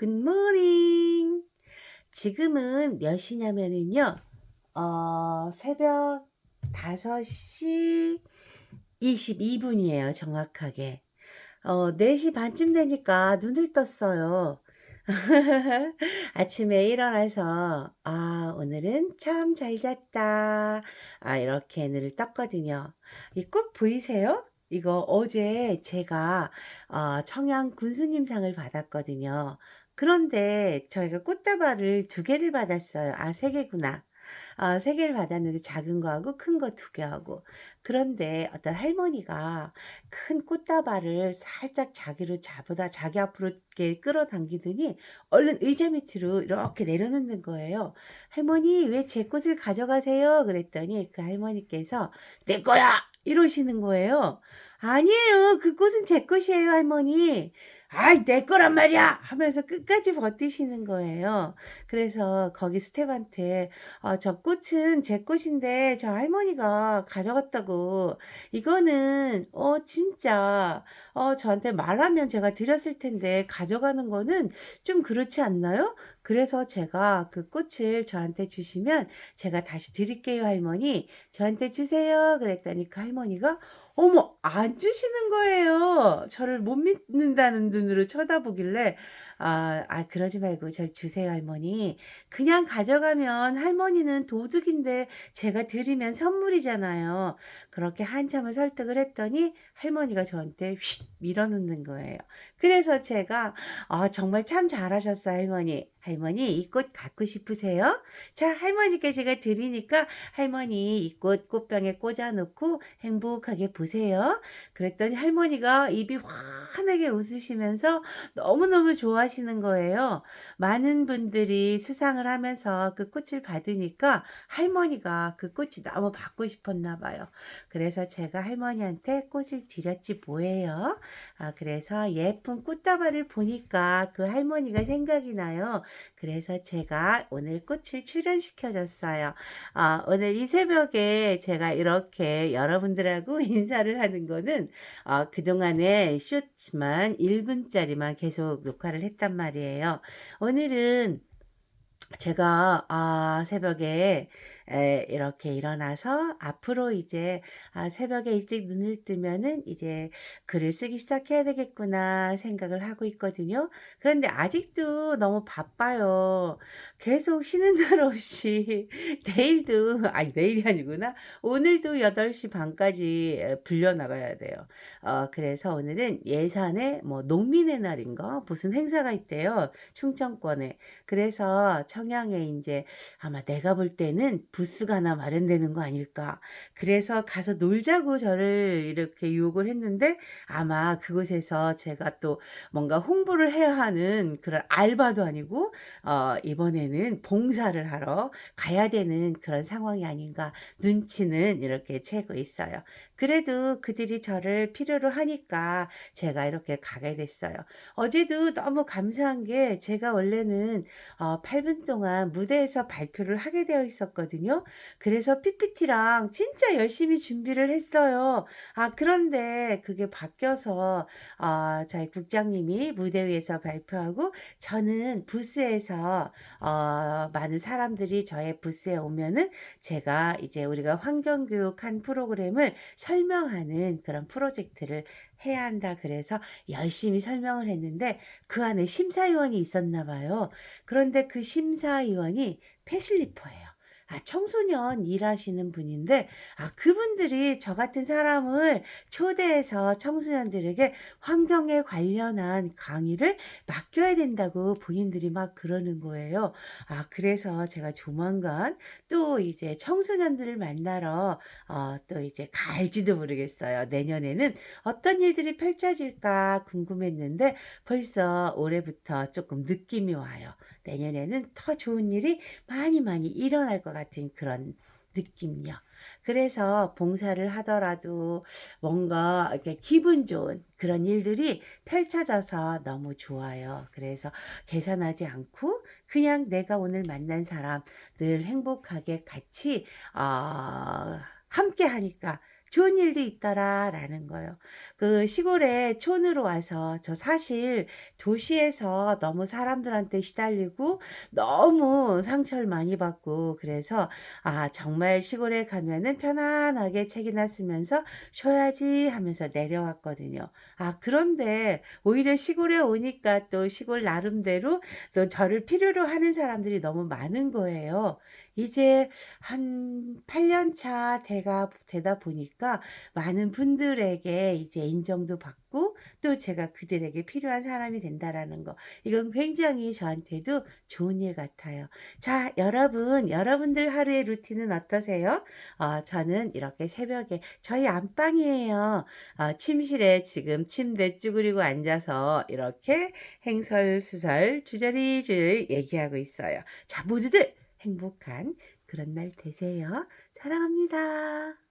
굿모닝. 지금은 몇 시냐면은요, 어, 새벽 5시 22분이에요, 정확하게. 어, 4시 반쯤 되니까 눈을 떴어요. 아침에 일어나서, 아, 오늘은 참 잘 잤다. 아, 이렇게 눈을 떴거든요. 이 꼭 보이세요? 이거 어제 제가 어, 청양 군수님상을 받았거든요. 그런데 저희가 꽃다발을 두 개를 받았어요. 아, 세 개구나. 아, 세 개를 받았는데 작은 거하고 큰 거 두 개하고. 그런데 어떤 할머니가 큰 꽃다발을 살짝 자기로 잡아다 자기 앞으로 이렇게 끌어당기더니 얼른 의자 밑으로 이렇게 내려놓는 거예요. 할머니, 왜 제 꽃을 가져가세요? 그랬더니 그 할머니께서 내 거야! 이러시는 거예요. 아니에요. 그 꽃은 제 것이에요, 할머니. 아이, 내 거란 말이야! 하면서 끝까지 버티시는 거예요. 그래서 거기 스텝한테, 어, 저 꽃은 제 꽃인데 저 할머니가 가져갔다고. 이거는, 어, 진짜, 어, 저한테 말하면 제가 드렸을 텐데 가져가는 거는 좀 그렇지 않나요? 그래서 제가 그 꽃을 저한테 주시면 제가 다시 드릴게요, 할머니. 저한테 주세요. 그랬더니 그 할머니가 어머, 안 주시는 거예요. 저를 못 믿는다는 눈으로 쳐다보길래, 아, 아, 그러지 말고 절 주세요, 할머니. 그냥 가져가면 할머니는 도둑인데 제가 드리면 선물이잖아요. 그렇게 한참을 설득을 했더니 할머니가 저한테 휙 밀어넣는 거예요. 그래서 제가, 아, 정말 참 잘하셨어요, 할머니. 할머니, 이 꽃 갖고 싶으세요? 자, 할머니께 제가 드리니까 할머니 이 꽃 꽃병에 꽂아놓고 행복하게 보세요. 그랬더니 할머니가 입이 환하게 웃으시면서 너무너무 좋아하시는 거예요. 많은 분들이 수상을 하면서 그 꽃을 받으니까 할머니가 그 꽃이 너무 받고 싶었나 봐요. 그래서 제가 할머니한테 꽃을 드렸지 뭐예요. 아, 그래서 예쁜 꽃다발을 보니까 그 할머니가 생각이 나요. 그래서 제가 오늘 꽃을 출연시켜줬어요. 아, 오늘 이 새벽에 제가 이렇게 여러분들하고 인사를 하는 거는 어, 그동안에 쇼츠만 1분짜리만 계속 녹화를 했단 말이에요. 오늘은 제가 아, 새벽에 에, 이렇게 일어나서 앞으로 이제 아, 새벽에 일찍 눈을 뜨면은 이제 글을 쓰기 시작해야 되겠구나 생각을 하고 있거든요. 그런데 아직도 너무 바빠요. 계속 쉬는 날 없이 내일도 아니 내일이 아니구나. 오늘도 8시 반까지 불려 나가야 돼요. 어, 그래서 오늘은 예산의 뭐 농민의 날인가 무슨 행사가 있대요. 충청권에. 그래서 청양에 이제 아마 내가 볼 때는 부스가 하나 마련되는 거 아닐까. 그래서 가서 놀자고 저를 이렇게 유혹을 했는데 아마 그곳에서 제가 또 뭔가 홍보를 해야 하는 그런 알바도 아니고 어, 이번에는 봉사를 하러 가야 되는 그런 상황이 아닌가 눈치는 이렇게 채고 있어요. 그래도 그들이 저를 필요로 하니까 제가 이렇게 가게 됐어요. 어제도 너무 감사한 게 제가 원래는 어, 8분 동안 무대에서 발표를 하게 되어 있었거든요. 그래서 PPT랑 진짜 열심히 준비를 했어요. 아, 그런데 그게 바뀌어서, 어, 저희 국장님이 무대 위에서 발표하고, 저는 부스에서, 어, 많은 사람들이 저의 부스에 오면은 제가 이제 우리가 환경교육 한 프로그램을 설명하는 그런 프로젝트를 해야 한다 그래서 열심히 설명을 했는데 그 안에 심사위원이 있었나 봐요. 그런데 그 심사위원이 패슬리퍼예요. 아, 청소년 일하시는 분인데, 아, 그분들이 저 같은 사람을 초대해서 청소년들에게 환경에 관련한 강의를 맡겨야 된다고 본인들이 막 그러는 거예요. 아, 그래서 제가 조만간 또 이제 청소년들을 만나러, 어, 또 이제 갈지도 모르겠어요. 내년에는 어떤 일들이 펼쳐질까 궁금했는데, 벌써 올해부터 조금 느낌이 와요. 내년에는 더 좋은 일이 많이 많이 일어날 것 같은 그런 느낌요. 그래서 봉사를 하더라도 뭔가 이렇게 기분 좋은 그런 일들이 펼쳐져서 너무 좋아요. 그래서 계산하지 않고 그냥 내가 오늘 만난 사람 늘 행복하게 같이 어, 함께 하니까 좋은 일도 있더라 라는 거예요. 그 시골에 촌으로 와서 저 사실 도시에서 너무 사람들한테 시달리고 너무 상처를 많이 받고 그래서 아 정말 시골에 가면은 편안하게 책이나 쓰면서 쉬어야지 하면서 내려왔거든요. 아 그런데 오히려 시골에 오니까 또 시골 나름대로 또 저를 필요로 하는 사람들이 너무 많은 거예요. 이제 한 8년 차 돼가 되다 보니까 많은 분들에게 이제 인정도 받고 또 제가 그들에게 필요한 사람이 된다라는 거. 이건 굉장히 저한테도 좋은 일 같아요. 자, 여러분, 여러분들 하루의 루틴은 어떠세요? 어, 저는 이렇게 새벽에 저희 안방이에요. 어, 침실에 지금 침대 쭈그리고 앉아서 이렇게 행설수설 주저리 주저리 얘기하고 있어요. 자, 모두들 행복한 그런 날 되세요. 사랑합니다.